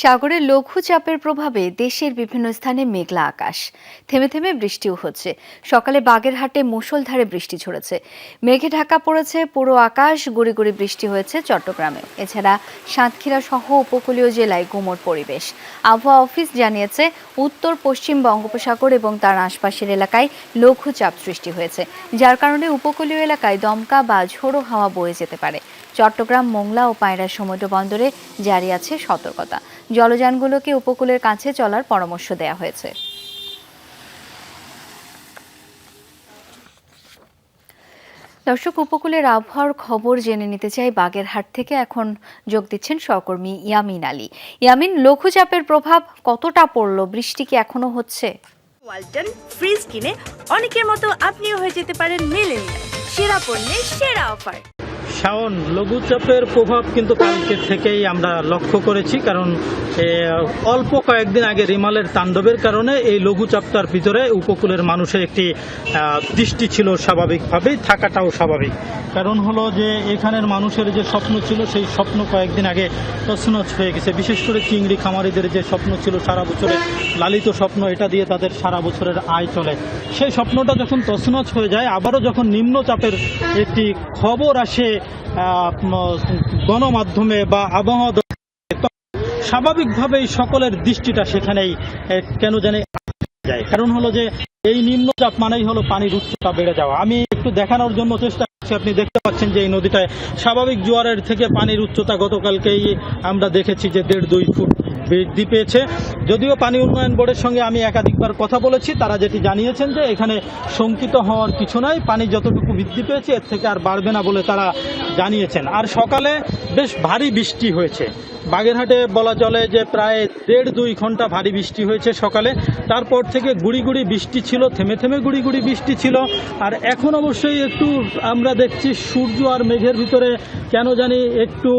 সাগরের লঘু চাপের প্রভাবে দেশের বিভিন্ন স্থানে মেঘলা আকাশ। থেমে থেমে বৃষ্টিও হচ্ছে। সকালে বাগেরহাটে মুষলধারে বৃষ্টি ঝরেছে। মেঘে ঢাকা পড়েছে পুরো আকাশ, গুড়ি গুড়ি বৃষ্টি হয়েছে চট্টগ্রামে। এছাড়া সাতক্ষীরা সহ উপকূলীয় জেলায় গুমোট পরিবেশ। আবহাওয়া অফিস জানিয়েছে, উত্তর, পশ্চিম বঙ্গোপসাগর এবং তার আশপাশের এলাকায় লঘু চাপ সৃষ্টি হয়েছে, যার কারণে উপকূলীয় এলাকায় দমকা বা ঝোড়ো হাওয়া বয়ে যেতে পারে। চট্টগ্রাম, মোংলা ও পায়রা সমুদ্র বন্দরে জারি আছে সতর্কতা। জলযানগুলোকে উপকূলের কাছে চলার পরামর্শ দেওয়া হয়েছে। দর্শক, উপকূলের আবহাওয়ার খবর জেনে নিতে চাই বাগেরহাট থেকে। এখন যোগ দিচ্ছেন সহকর্মী ইয়ামিন আলী। ইয়ামিন, লঘুচাপের প্রভাব কতটা পড়ল? বৃষ্টি কি এখনও হচ্ছে? ওয়ালটন ফ্রিজ কিনে অনেকের মতো আপনিও হয়ে যেতে পারেন মিলেনিয়াল। সেরা পণ্যের সেরা অফার। শাওন, লঘুচাপের প্রভাব কিন্তু কালকে থেকেই আমরা লক্ষ্য করেছি, কারণ অল্প কয়েকদিন আগে রিমালের তাণ্ডবের কারণে এই লঘুচাপটার ভিতরে উপকূলের মানুষের একটি দৃষ্টি ছিল স্বাভাবিকভাবেই, থাকাটাও স্বাভাবিক। কারণ হলো যে, এখানের মানুষের যে স্বপ্ন ছিল, সেই স্বপ্ন কয়েকদিন আগে তছনছ হয়ে গেছে। বিশেষ করে চিংড়ি খামারিদের যে স্বপ্ন ছিল সারা বছরে, লালিত স্বপ্ন, এটা দিয়ে তাদের সারা বছরের আয় চলে। সেই স্বপ্নটা যখন তছনছ হয়ে যায়, আবারও যখন নিম্নচাপের একটি খবর আসে গণমাধ্যমে বা আবহাওয়া স্বাভাবিকভাবেই সকলের দৃষ্টিটা সেখানেই কেন জানি যায়। কারণ হলো যে এই নিম্নচাপ মানেই হলো পানির উচ্চতা বেড়ে যাওয়া। আমি একটু দেখানোর জন্য চেষ্টা করছি। আপনি দেখতে পাচ্ছেন যে এই নদীটায় স্বাভাবিক জোয়ারের থেকে পানির উচ্চতা গতকালকেই আমরা দেখেছি যে দেড় দুই ফুট বৃদ্ধি পেয়েছে। যদিও পানি উন্নয়ন বোর্ডের সঙ্গে আমি একাধিকবার কথা বলেছি, তারা যেটি জানিয়েছেন যে এখানে শঙ্কিত হওয়ার কিছু নয় পানি যতটুকু বৃদ্ধি পেয়েছে এর থেকে আর বাড়বে না বলে তারা জানিয়েছেন। আর সকালে বেশ ভারী বৃষ্টি হয়েছে। বাগেরহাটে বলা চলে যে প্রায় দেড় দুই ঘণ্টা ভারী বৃষ্টি হয়েছে সকালে। তারপর থেকে গুড়ি গুড়ি বৃষ্টি ছিল, থেমে থেমে গুড়ি গুড়ি বৃষ্টি ছিল। আর এখন অবশ্যই একটু আমরা দেখছি সূর্য আর মেঘের ভিতরে কেন জানি একটু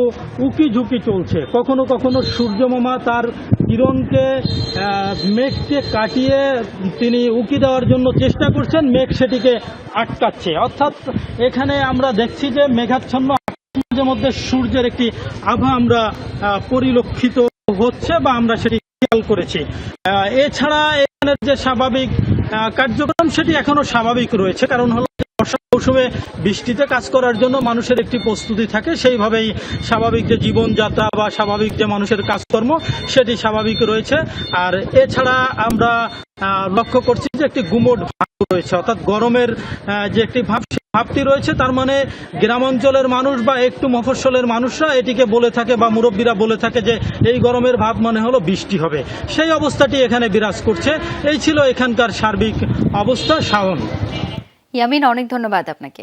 উকি ঝুঁকি চলছে। কখনো কখনো সূর্য মামা তার কিরণকে মেঘকে কাটিয়ে তিনি উকি দেওয়ার জন্য চেষ্টা করছেন। মেঘ সেটিকে আটকাচ্ছে। অর্থাৎ এখানে আমরা দেখছি যে মেঘাচ্ছন্ন মধ্যে সূর্যের একটি আভা আমরা পরিলক্ষিত হচ্ছে বা আমরা সেটি খেয়াল করেছি। এছাড়া এখানের যে স্বাভাবিক কার্যক্রম সেটি এখনও স্বাভাবিক রয়েছে। কারণ হলো বর্ষা মৌসুমে বৃষ্টিতে কাজ করার জন্য মানুষের একটি প্রস্তুতি থাকে। সেইভাবেই স্বাভাবিক যে জীবনযাত্রা বা স্বাভাবিক যে মানুষের কাজকর্ম, সেটি স্বাভাবিক রয়েছে। আর এছাড়া আমরা লক্ষ্য করছি যে একটি গুমোট ভাব রয়েছে। অর্থাৎ গরমের যে একটি ভাব ভাবটি রয়েছে। তার মানে গ্রাম অঞ্চলের মানুষ বা একটু মফস্বলের মানুষরা এটিকে বলে থাকে বা মুরব্বীরা বলে থাকে যে এই গরমের ভাব মানে হলো বৃষ্টি হবে। সেই অবস্থাটি এখানে বিরাজ করছে। এই ছিল এখানকার সার্বিক অবস্থা, শাওন। ইয়ামিন অনেক ধন্যবাদ আপনাকে।